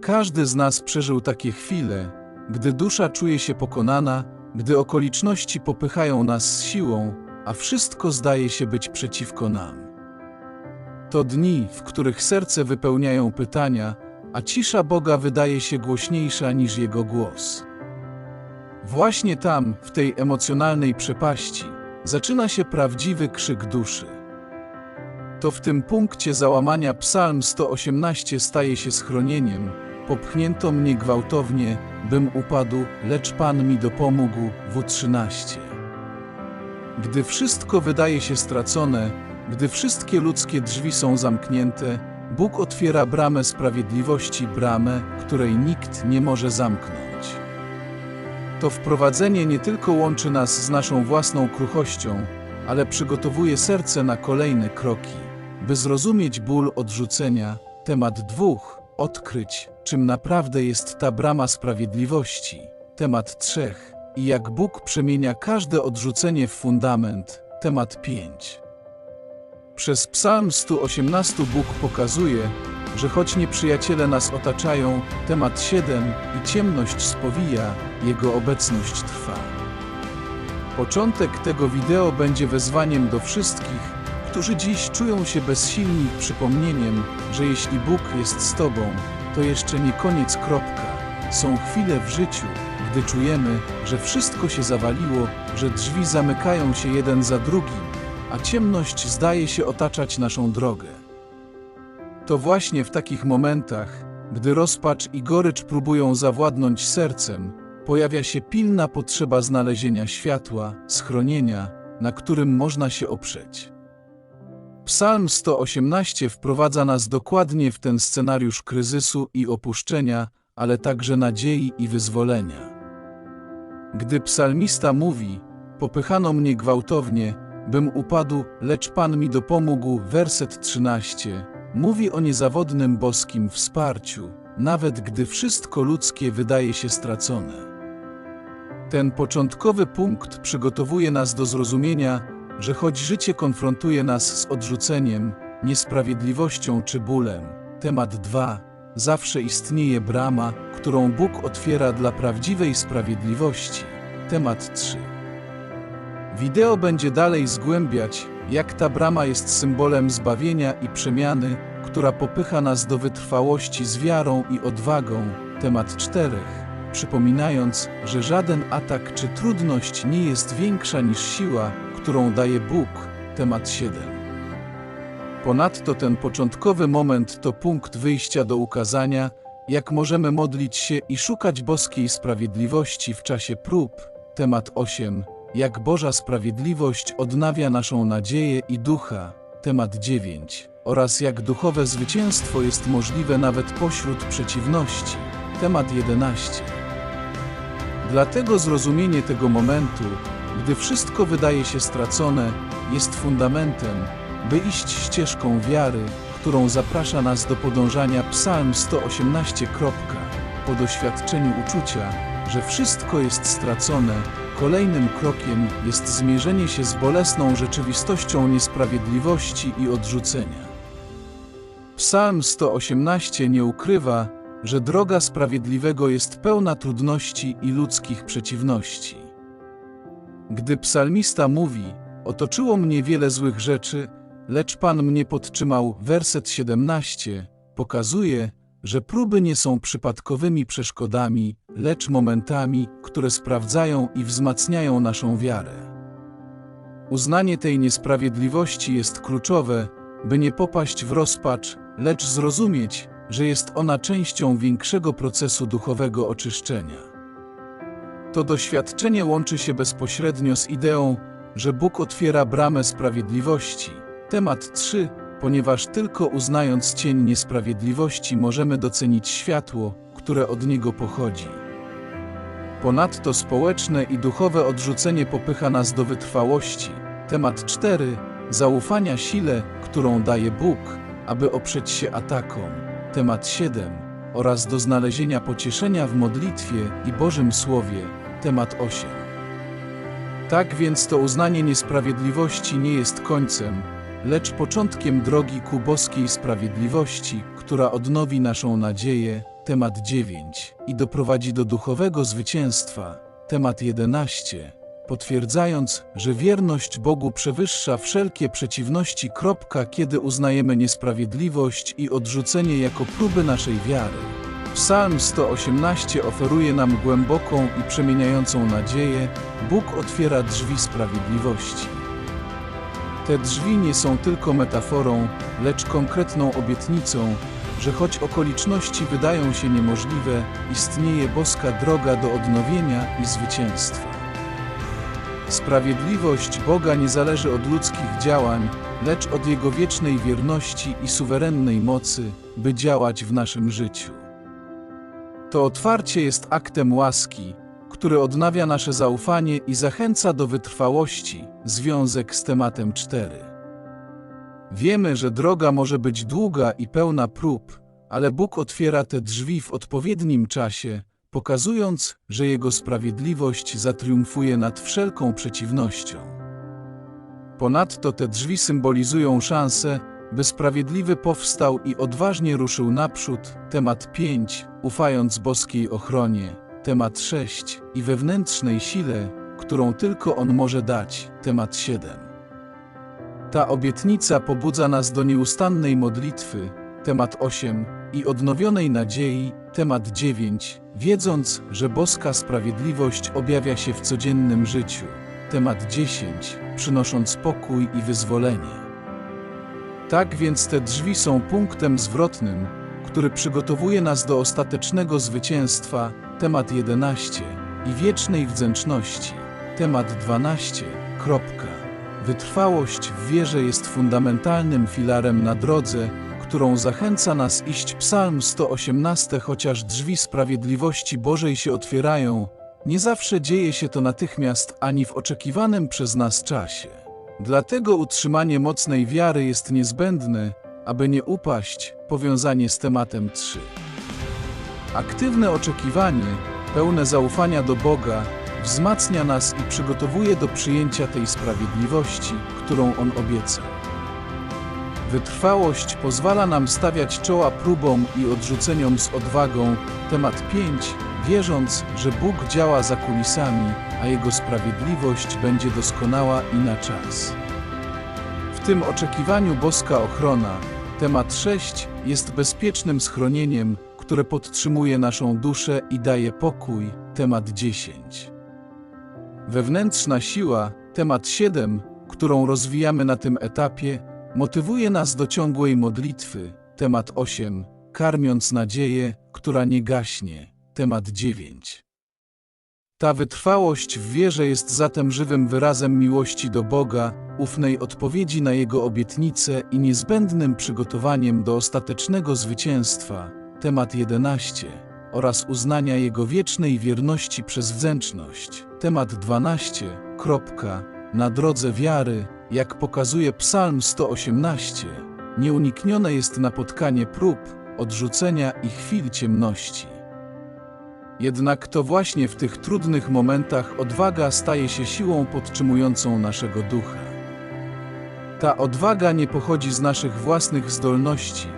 Każdy z nas przeżył takie chwile, gdy dusza czuje się pokonana, gdy okoliczności popychają nas z siłą, a wszystko zdaje się być przeciwko nam. To dni, w których serce wypełniają pytania, a cisza Boga wydaje się głośniejsza niż Jego głos. Właśnie tam, w tej emocjonalnej przepaści, zaczyna się prawdziwy krzyk duszy. To w tym punkcie załamania Psalm 118 staje się schronieniem. Popchnięto mnie gwałtownie, bym upadł, lecz Pan mi dopomógł. W13. Gdy wszystko wydaje się stracone, gdy wszystkie ludzkie drzwi są zamknięte, Bóg otwiera bramę sprawiedliwości, bramę, której nikt nie może zamknąć. To wprowadzenie nie tylko łączy nas z naszą własną kruchością, ale przygotowuje serce na kolejne kroki, by zrozumieć ból odrzucenia, temat dwóch, odkryć, czym naprawdę jest ta brama sprawiedliwości, temat trzech, i jak Bóg przemienia każde odrzucenie w fundament, temat pięć. Przez Psalm 118 Bóg pokazuje, że choć nieprzyjaciele nas otaczają, temat 7 i ciemność spowija, Jego obecność trwa. Początek tego wideo będzie wezwaniem do wszystkich, którzy dziś czują się bezsilni przypomnieniem, że jeśli Bóg jest z Tobą, to jeszcze nie koniec kropka. Są chwile w życiu, gdy czujemy, że wszystko się zawaliło, że drzwi zamykają się jeden za drugim, a ciemność zdaje się otaczać naszą drogę. To właśnie w takich momentach, gdy rozpacz i gorycz próbują zawładnąć sercem, pojawia się pilna potrzeba znalezienia światła, schronienia, na którym można się oprzeć. Psalm 118 wprowadza nas dokładnie w ten scenariusz kryzysu i opuszczenia, ale także nadziei i wyzwolenia. Gdy psalmista mówi: Popychano mnie gwałtownie, bym upadł, lecz Pan mi dopomógł, werset 13, mówi o niezawodnym boskim wsparciu, nawet gdy wszystko ludzkie wydaje się stracone. Ten początkowy punkt przygotowuje nas do zrozumienia, że choć życie konfrontuje nas z odrzuceniem, niesprawiedliwością czy bólem, temat 2, zawsze istnieje brama, którą Bóg otwiera dla prawdziwej sprawiedliwości, temat 3. Wideo będzie dalej zgłębiać, jak ta brama jest symbolem zbawienia i przemiany, która popycha nas do wytrwałości z wiarą i odwagą. Temat czterech. Przypominając, że żaden atak czy trudność nie jest większa niż siła, którą daje Bóg. Temat 7. Ponadto ten początkowy moment to punkt wyjścia do ukazania, jak możemy modlić się i szukać boskiej sprawiedliwości w czasie prób. Temat 8 jak Boża sprawiedliwość odnawia naszą nadzieję i ducha, temat 9, oraz jak duchowe zwycięstwo jest możliwe nawet pośród przeciwności, temat 11. Dlatego zrozumienie tego momentu, gdy wszystko wydaje się stracone, jest fundamentem, by iść ścieżką wiary, którą zaprasza nas do podążania Psalm 118. Po doświadczeniu uczucia, że wszystko jest stracone, Kolejnym krokiem jest zmierzenie się z bolesną rzeczywistością niesprawiedliwości i odrzucenia. Psalm 118 nie ukrywa, że droga sprawiedliwego jest pełna trudności i ludzkich przeciwności. Gdy psalmista mówi: Otoczyło mnie wiele złych rzeczy, lecz Pan mnie podtrzymał, werset 17, pokazuje, że próby nie są przypadkowymi przeszkodami, lecz momentami, które sprawdzają i wzmacniają naszą wiarę. Uznanie tej niesprawiedliwości jest kluczowe, by nie popaść w rozpacz, lecz zrozumieć, że jest ona częścią większego procesu duchowego oczyszczenia. To doświadczenie łączy się bezpośrednio z ideą, że Bóg otwiera bramę sprawiedliwości. Temat 3 ponieważ tylko uznając cień niesprawiedliwości możemy docenić światło, które od niego pochodzi. Ponadto społeczne i duchowe odrzucenie popycha nas do wytrwałości. Temat 4. Zaufania sile, którą daje Bóg, aby oprzeć się atakom. Temat 7. Oraz do znalezienia pocieszenia w modlitwie i Bożym Słowie. Temat 8. Tak więc to uznanie niesprawiedliwości nie jest końcem, lecz początkiem drogi ku boskiej sprawiedliwości, która odnowi naszą nadzieję, temat 9 i doprowadzi do duchowego zwycięstwa, temat 11, potwierdzając, że wierność Bogu przewyższa wszelkie przeciwności. Kropka, kiedy uznajemy niesprawiedliwość i odrzucenie jako próby naszej wiary. Psalm 118 oferuje nam głęboką i przemieniającą nadzieję. Bóg otwiera drzwi sprawiedliwości. Te drzwi nie są tylko metaforą, lecz konkretną obietnicą, że choć okoliczności wydają się niemożliwe, istnieje boska droga do odnowienia i zwycięstwa. Sprawiedliwość Boga nie zależy od ludzkich działań, lecz od Jego wiecznej wierności i suwerennej mocy, by działać w naszym życiu. To otwarcie jest aktem łaski, który odnawia nasze zaufanie i zachęca do wytrwałości, związek z tematem 4. Wiemy, że droga może być długa i pełna prób, ale Bóg otwiera te drzwi w odpowiednim czasie, pokazując, że Jego sprawiedliwość zatriumfuje nad wszelką przeciwnością. Ponadto te drzwi symbolizują szansę, by sprawiedliwy powstał i odważnie ruszył naprzód, temat 5, ufając boskiej ochronie, temat 6 i wewnętrznej sile, którą tylko On może dać, temat 7. Ta obietnica pobudza nas do nieustannej modlitwy, temat 8, i odnowionej nadziei, temat 9, wiedząc, że boska sprawiedliwość objawia się w codziennym życiu, temat 10, przynosząc pokój i wyzwolenie. Tak więc te drzwi są punktem zwrotnym, który przygotowuje nas do ostatecznego zwycięstwa, temat 11, i wiecznej wdzięczności, temat 12. Kropka. Wytrwałość w wierze jest fundamentalnym filarem na drodze, którą zachęca nas iść Psalm 118 Chociaż drzwi sprawiedliwości Bożej się otwierają, nie zawsze dzieje się to natychmiast ani w oczekiwanym przez nas czasie. Dlatego utrzymanie mocnej wiary jest niezbędne, aby nie upaść, powiązanie z tematem 3. Aktywne oczekiwanie, pełne zaufania do Boga, wzmacnia nas i przygotowuje do przyjęcia tej sprawiedliwości, którą On obiecał. Wytrwałość pozwala nam stawiać czoła próbom i odrzuceniom z odwagą. Temat 5. Wierząc, że Bóg działa za kulisami, a Jego sprawiedliwość będzie doskonała i na czas. W tym oczekiwaniu boska ochrona, temat 6, jest bezpiecznym schronieniem, które podtrzymuje naszą duszę i daje pokój, temat 10. Wewnętrzna siła, temat 7, którą rozwijamy na tym etapie, motywuje nas do ciągłej modlitwy, temat 8, karmiąc nadzieję, która nie gaśnie, temat 9. Ta wytrwałość w wierze jest zatem żywym wyrazem miłości do Boga, ufnej odpowiedzi na Jego obietnice i niezbędnym przygotowaniem do ostatecznego zwycięstwa, temat 11, oraz uznania Jego wiecznej wierności przez wdzięczność, temat 12. Kropka, na drodze wiary, jak pokazuje Psalm 118, nieuniknione jest napotkanie prób, odrzucenia i chwil ciemności. Jednak to właśnie w tych trudnych momentach odwaga staje się siłą podtrzymującą naszego ducha. Ta odwaga nie pochodzi z naszych własnych zdolności,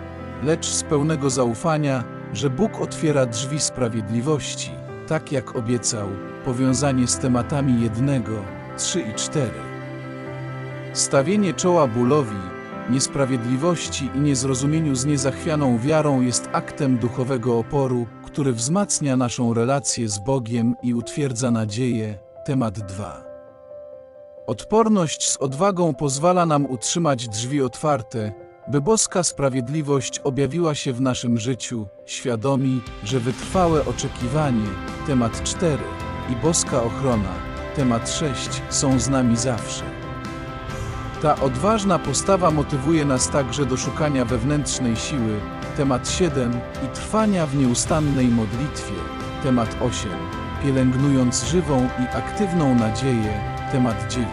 lecz z pełnego zaufania, że Bóg otwiera drzwi sprawiedliwości, tak jak obiecał, powiązanie z tematami jednego, trzy i cztery. Stawienie czoła bólowi, niesprawiedliwości i niezrozumieniu z niezachwianą wiarą jest aktem duchowego oporu, który wzmacnia naszą relację z Bogiem i utwierdza nadzieję. Temat 2. Odporność z odwagą pozwala nam utrzymać drzwi otwarte, by boska sprawiedliwość objawiła się w naszym życiu, świadomi, że wytrwałe oczekiwanie, temat 4, i boska ochrona, temat 6, są z nami zawsze. Ta odważna postawa motywuje nas także do szukania wewnętrznej siły, temat 7, i trwania w nieustannej modlitwie, temat 8, pielęgnując żywą i aktywną nadzieję, temat 9.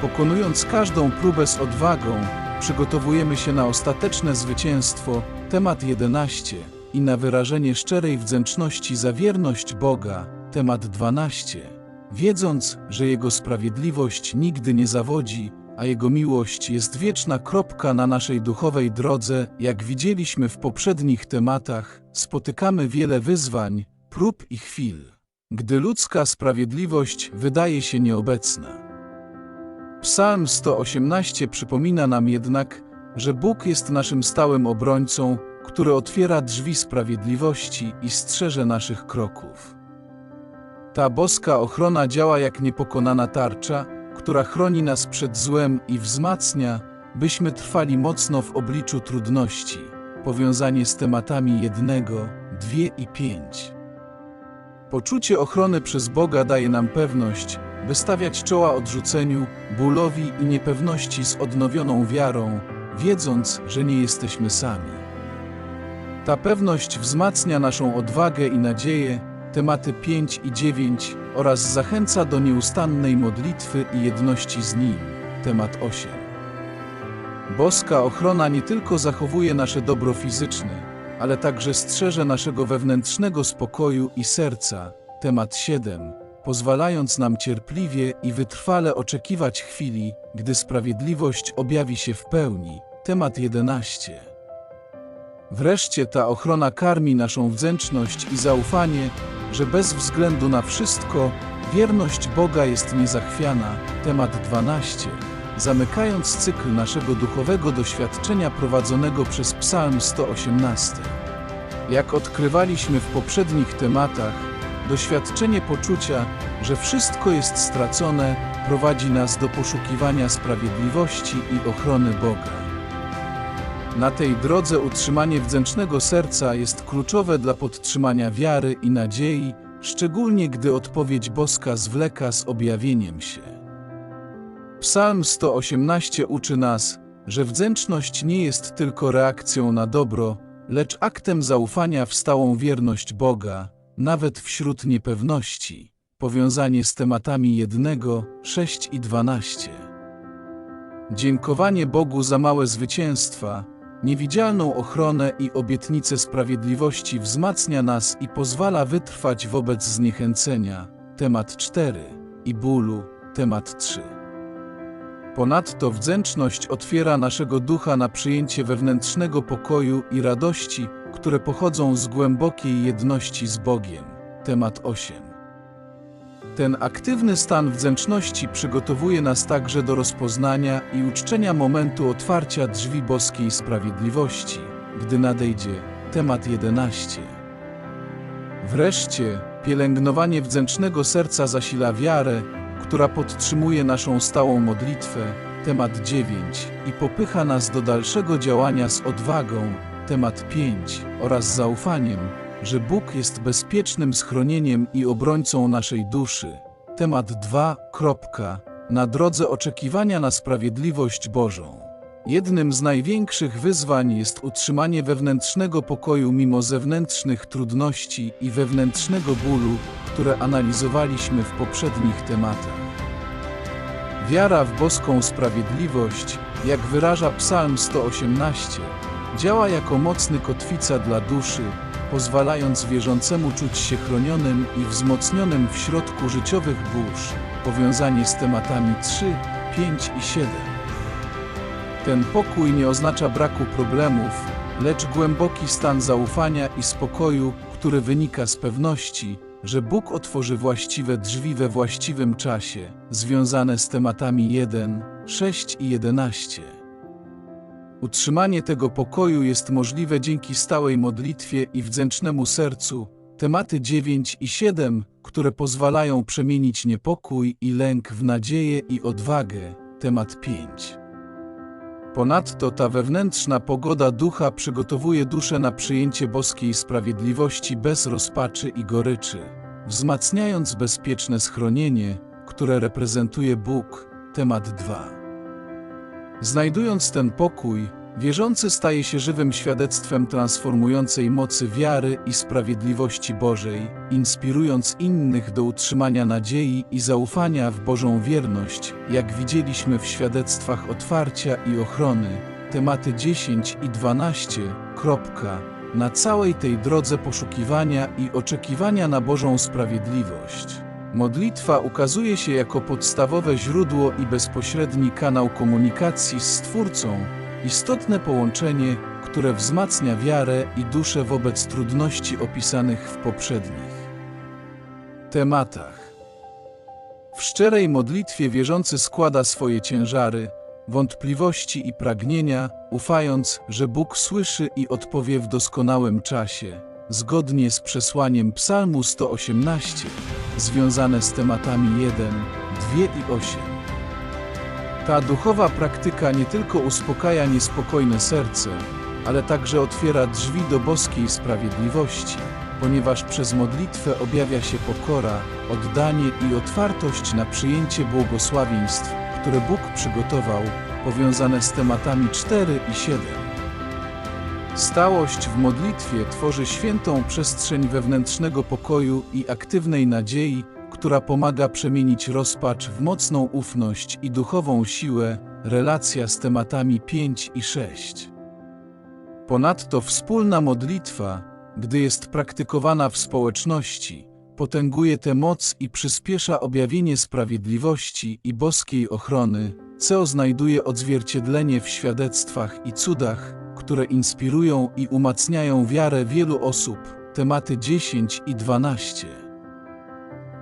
Pokonując każdą próbę z odwagą, przygotowujemy się na ostateczne zwycięstwo, temat 11, i na wyrażenie szczerej wdzięczności za wierność Boga, temat 12, wiedząc, że Jego sprawiedliwość nigdy nie zawodzi, a Jego miłość jest wieczna. Kropka na naszej duchowej drodze, jak widzieliśmy w poprzednich tematach, spotykamy wiele wyzwań, prób i chwil, gdy ludzka sprawiedliwość wydaje się nieobecna. Psalm 118 przypomina nam jednak, że Bóg jest naszym stałym obrońcą, który otwiera drzwi sprawiedliwości i strzeże naszych kroków. Ta boska ochrona działa jak niepokonana tarcza, która chroni nas przed złem i wzmacnia, byśmy trwali mocno w obliczu trudności. Powiązanie z tematami jednego, dwie i pięć. Poczucie ochrony przez Boga daje nam pewność, by stawiać czoła odrzuceniu, bólowi i niepewności z odnowioną wiarą, wiedząc, że nie jesteśmy sami. Ta pewność wzmacnia naszą odwagę i nadzieję, tematy 5 i 9 oraz zachęca do nieustannej modlitwy i jedności z Nim, temat 8. Boska ochrona nie tylko zachowuje nasze dobro fizyczne, ale także strzeże naszego wewnętrznego spokoju i serca, temat 7, pozwalając nam cierpliwie i wytrwale oczekiwać chwili, gdy sprawiedliwość objawi się w pełni, temat 11. Wreszcie ta ochrona karmi naszą wdzięczność i zaufanie, że bez względu na wszystko, wierność Boga jest niezachwiana. Temat 12. Zamykając cykl naszego duchowego doświadczenia prowadzonego przez Psalm 118. Jak odkrywaliśmy w poprzednich tematach, doświadczenie poczucia, że wszystko jest stracone, prowadzi nas do poszukiwania sprawiedliwości i ochrony Boga. Na tej drodze utrzymanie wdzięcznego serca jest kluczowe dla podtrzymania wiary i nadziei, szczególnie gdy odpowiedź boska zwleka z objawieniem się. Psalm 118 uczy nas, że wdzięczność nie jest tylko reakcją na dobro, lecz aktem zaufania w stałą wierność Boga, nawet wśród niepewności. Powiązanie z tematami jednego, 6 i 12. Dziękowanie Bogu za małe zwycięstwa, Niewidzialną ochronę i obietnicę sprawiedliwości wzmacnia nas i pozwala wytrwać wobec zniechęcenia. Temat 4 i bólu. Temat 3. Ponadto wdzięczność otwiera naszego ducha na przyjęcie wewnętrznego pokoju i radości, które pochodzą z głębokiej jedności z Bogiem. Temat 8. Ten aktywny stan wdzięczności przygotowuje nas także do rozpoznania i uczczenia momentu otwarcia drzwi boskiej sprawiedliwości, gdy nadejdzie temat 11. Wreszcie, pielęgnowanie wdzięcznego serca zasila wiarę, która podtrzymuje naszą stałą modlitwę, temat 9, i popycha nas do dalszego działania z odwagą, temat 5, oraz zaufaniem, że Bóg jest bezpiecznym schronieniem i obrońcą naszej duszy. Temat 2. Kropka, na drodze oczekiwania na sprawiedliwość Bożą. Jednym z największych wyzwań jest utrzymanie wewnętrznego pokoju mimo zewnętrznych trudności i wewnętrznego bólu, które analizowaliśmy w poprzednich tematach. Wiara w boską sprawiedliwość, jak wyraża Psalm 118, działa jako mocny kotwica dla duszy, pozwalając wierzącemu czuć się chronionym i wzmocnionym w środku życiowych burz, powiązanie z tematami 3, 5 i 7. Ten pokój nie oznacza braku problemów, lecz głęboki stan zaufania i spokoju, który wynika z pewności, że Bóg otworzy właściwe drzwi we właściwym czasie, związane z tematami 1, 6 i 11. Utrzymanie tego pokoju jest możliwe dzięki stałej modlitwie i wdzięcznemu sercu. Tematy 9 i 7, które pozwalają przemienić niepokój i lęk w nadzieję i odwagę. Temat 5. Ponadto ta wewnętrzna pogoda ducha przygotowuje duszę na przyjęcie boskiej sprawiedliwości bez rozpaczy i goryczy, wzmacniając bezpieczne schronienie, które reprezentuje Bóg. Temat 2. Znajdując ten pokój, wierzący staje się żywym świadectwem transformującej mocy wiary i sprawiedliwości Bożej, inspirując innych do utrzymania nadziei i zaufania w Bożą wierność, jak widzieliśmy w świadectwach otwarcia i ochrony. Tematy 10 i 12. Kropka. Na całej tej drodze poszukiwania i oczekiwania na Bożą sprawiedliwość. Modlitwa ukazuje się jako podstawowe źródło i bezpośredni kanał komunikacji z Stwórcą, istotne połączenie, które wzmacnia wiarę i duszę wobec trudności opisanych w poprzednich tematach. W szczerej modlitwie wierzący składa swoje ciężary, wątpliwości i pragnienia, ufając, że Bóg słyszy i odpowie w doskonałym czasie, zgodnie z przesłaniem Psalmu 118, związane z tematami 1, 2 i 8. Ta duchowa praktyka nie tylko uspokaja niespokojne serce, ale także otwiera drzwi do boskiej sprawiedliwości, ponieważ przez modlitwę objawia się pokora, oddanie i otwartość na przyjęcie błogosławieństw, które Bóg przygotował, powiązane z tematami 4 i 7. Stałość w modlitwie tworzy świętą przestrzeń wewnętrznego pokoju i aktywnej nadziei, która pomaga przemienić rozpacz w mocną ufność i duchową siłę, relacja z tematami 5 i 6. Ponadto wspólna modlitwa, gdy jest praktykowana w społeczności, potęguje tę moc i przyspiesza objawienie sprawiedliwości i boskiej ochrony, co znajduje odzwierciedlenie w świadectwach i cudach, które inspirują i umacniają wiarę wielu osób. Tematy 10 i 12.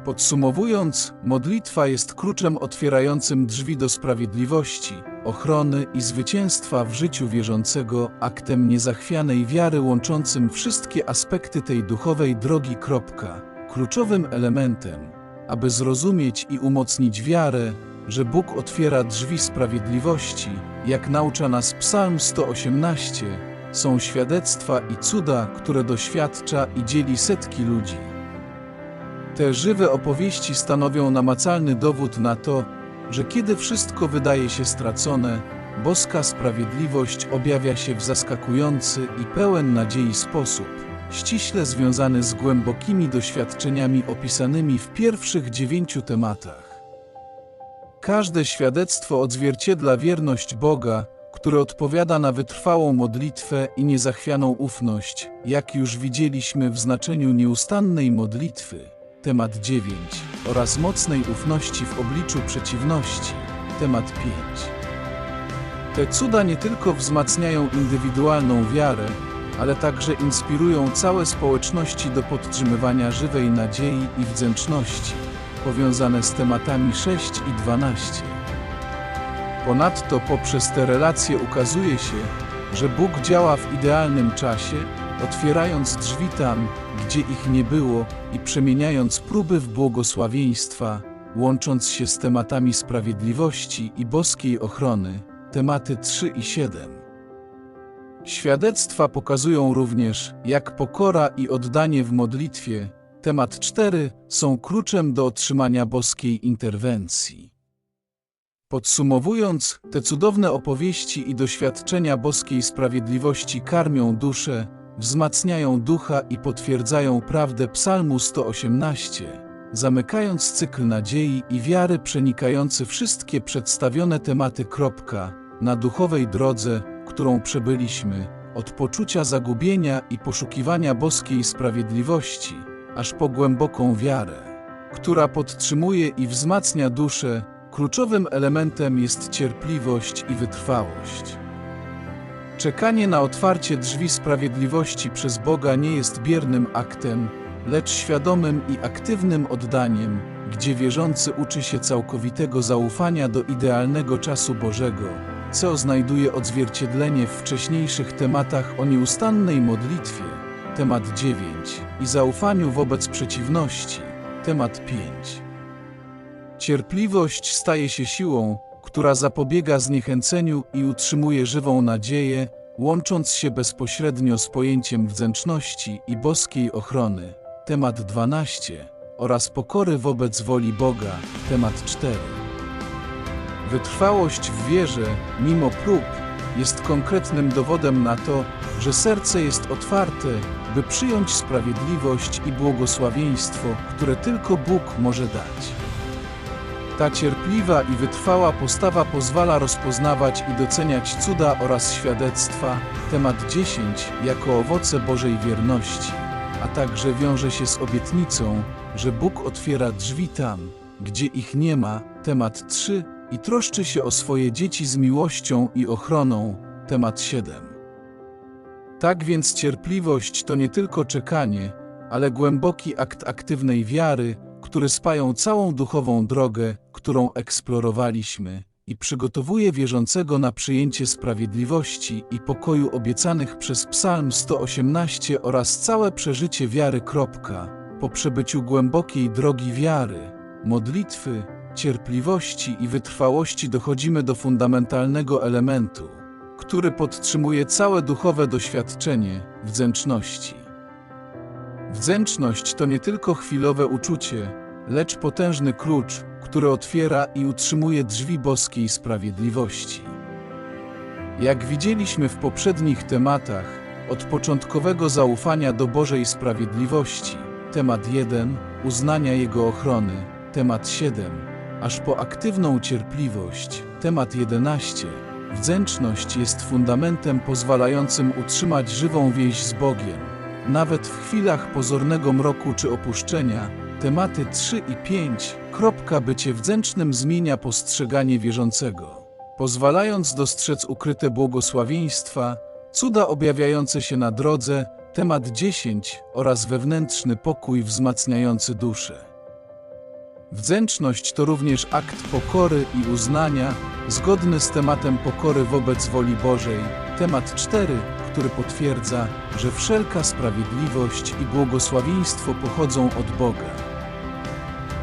Podsumowując, modlitwa jest kluczem otwierającym drzwi do sprawiedliwości, ochrony i zwycięstwa w życiu wierzącego, aktem niezachwianej wiary łączącym wszystkie aspekty tej duchowej drogi. Kluczowym elementem, aby zrozumieć i umocnić wiarę, że Bóg otwiera drzwi sprawiedliwości, jak naucza nas Psalm 118, są świadectwa i cuda, które doświadcza i dzieli setki ludzi. Te żywe opowieści stanowią namacalny dowód na to, że kiedy wszystko wydaje się stracone, boska sprawiedliwość objawia się w zaskakujący i pełen nadziei sposób, ściśle związany z głębokimi doświadczeniami opisanymi w pierwszych dziewięciu tematach. Każde świadectwo odzwierciedla wierność Boga, który odpowiada na wytrwałą modlitwę i niezachwianą ufność, jak już widzieliśmy w znaczeniu nieustannej modlitwy. Temat 9, oraz mocnej ufności w obliczu przeciwności, temat 5. Te cuda nie tylko wzmacniają indywidualną wiarę, ale także inspirują całe społeczności do podtrzymywania żywej nadziei i wdzięczności, powiązane z tematami 6 i 12. Ponadto poprzez te relacje ukazuje się, że Bóg działa w idealnym czasie, otwierając drzwi tam, gdzie ich nie było i przemieniając próby w błogosławieństwa, łącząc się z tematami sprawiedliwości i boskiej ochrony, tematy 3 i 7. Świadectwa pokazują również, jak pokora i oddanie w modlitwie, temat 4, są kluczem do otrzymania boskiej interwencji. Podsumowując, te cudowne opowieści i doświadczenia boskiej sprawiedliwości karmią duszę, wzmacniają ducha i potwierdzają prawdę Psalmu 118, zamykając cykl nadziei i wiary przenikający wszystkie przedstawione tematy. Kropka, na duchowej drodze, którą przebyliśmy, od poczucia zagubienia i poszukiwania boskiej sprawiedliwości, aż po głęboką wiarę, która podtrzymuje i wzmacnia duszę, kluczowym elementem jest cierpliwość i wytrwałość. Czekanie na otwarcie drzwi sprawiedliwości przez Boga nie jest biernym aktem, lecz świadomym i aktywnym oddaniem, gdzie wierzący uczy się całkowitego zaufania do idealnego czasu Bożego, co znajduje odzwierciedlenie w wcześniejszych tematach o nieustannej modlitwie, temat 9, i zaufaniu wobec przeciwności, temat 5. Cierpliwość staje się siłą, która zapobiega zniechęceniu i utrzymuje żywą nadzieję, łącząc się bezpośrednio z pojęciem wdzięczności i boskiej ochrony. Temat 12 oraz pokory wobec woli Boga. Temat 4. Wytrwałość w wierze, mimo prób, jest konkretnym dowodem na to, że serce jest otwarte, by przyjąć sprawiedliwość i błogosławieństwo, które tylko Bóg może dać. Ta cierpliwa i wytrwała postawa pozwala rozpoznawać i doceniać cuda oraz świadectwa, temat 10, jako owoce Bożej wierności. a także wiąże się z obietnicą, że Bóg otwiera drzwi tam, gdzie ich nie ma, temat 3, i troszczy się o swoje dzieci z miłością i ochroną, temat 7. Tak więc cierpliwość to nie tylko czekanie, ale głęboki akt aktywnej wiary, który spają całą duchową drogę, którą eksplorowaliśmy i przygotowuje wierzącego na przyjęcie sprawiedliwości i pokoju obiecanych przez Psalm 118 oraz całe przeżycie wiary. Po przebyciu głębokiej drogi wiary, modlitwy, cierpliwości i wytrwałości dochodzimy do fundamentalnego elementu, który podtrzymuje całe duchowe doświadczenie wdzięczności. Wdzięczność to nie tylko chwilowe uczucie, lecz potężny klucz, który otwiera i utrzymuje drzwi boskiej sprawiedliwości. Jak widzieliśmy w poprzednich tematach, od początkowego zaufania do Bożej sprawiedliwości, temat 1, uznania Jego ochrony, temat 7, aż po aktywną cierpliwość, temat 11, wdzięczność jest fundamentem pozwalającym utrzymać żywą więź z Bogiem. Nawet w chwilach pozornego mroku czy opuszczenia, tematy 3 i 5, kropka bycie wdzięcznym zmienia postrzeganie wierzącego, pozwalając dostrzec ukryte błogosławieństwa, cuda objawiające się na drodze, temat 10 oraz wewnętrzny pokój wzmacniający duszę. Wdzięczność to również akt pokory i uznania, zgodny z tematem pokory wobec woli Bożej, temat 4, który potwierdza, że wszelka sprawiedliwość i błogosławieństwo pochodzą od Boga.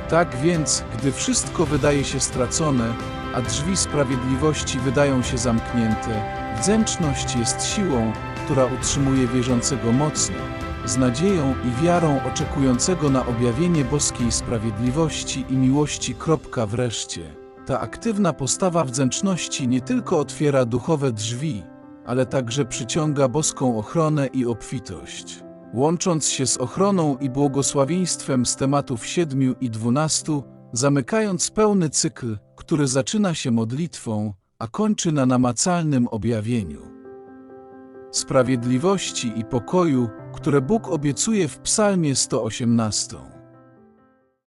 Tak więc, gdy wszystko wydaje się stracone, a drzwi sprawiedliwości wydają się zamknięte, wdzięczność jest siłą, która utrzymuje wierzącego mocno, z nadzieją i wiarą oczekującego na objawienie boskiej sprawiedliwości i miłości. Wreszcie. Ta aktywna postawa wdzięczności nie tylko otwiera duchowe drzwi, ale także przyciąga boską ochronę i obfitość. Łącząc się z ochroną i błogosławieństwem z tematów 7 i 12, zamykając pełny cykl, który zaczyna się modlitwą, a kończy na namacalnym objawieniu sprawiedliwości i pokoju, które Bóg obiecuje w Psalmie 118.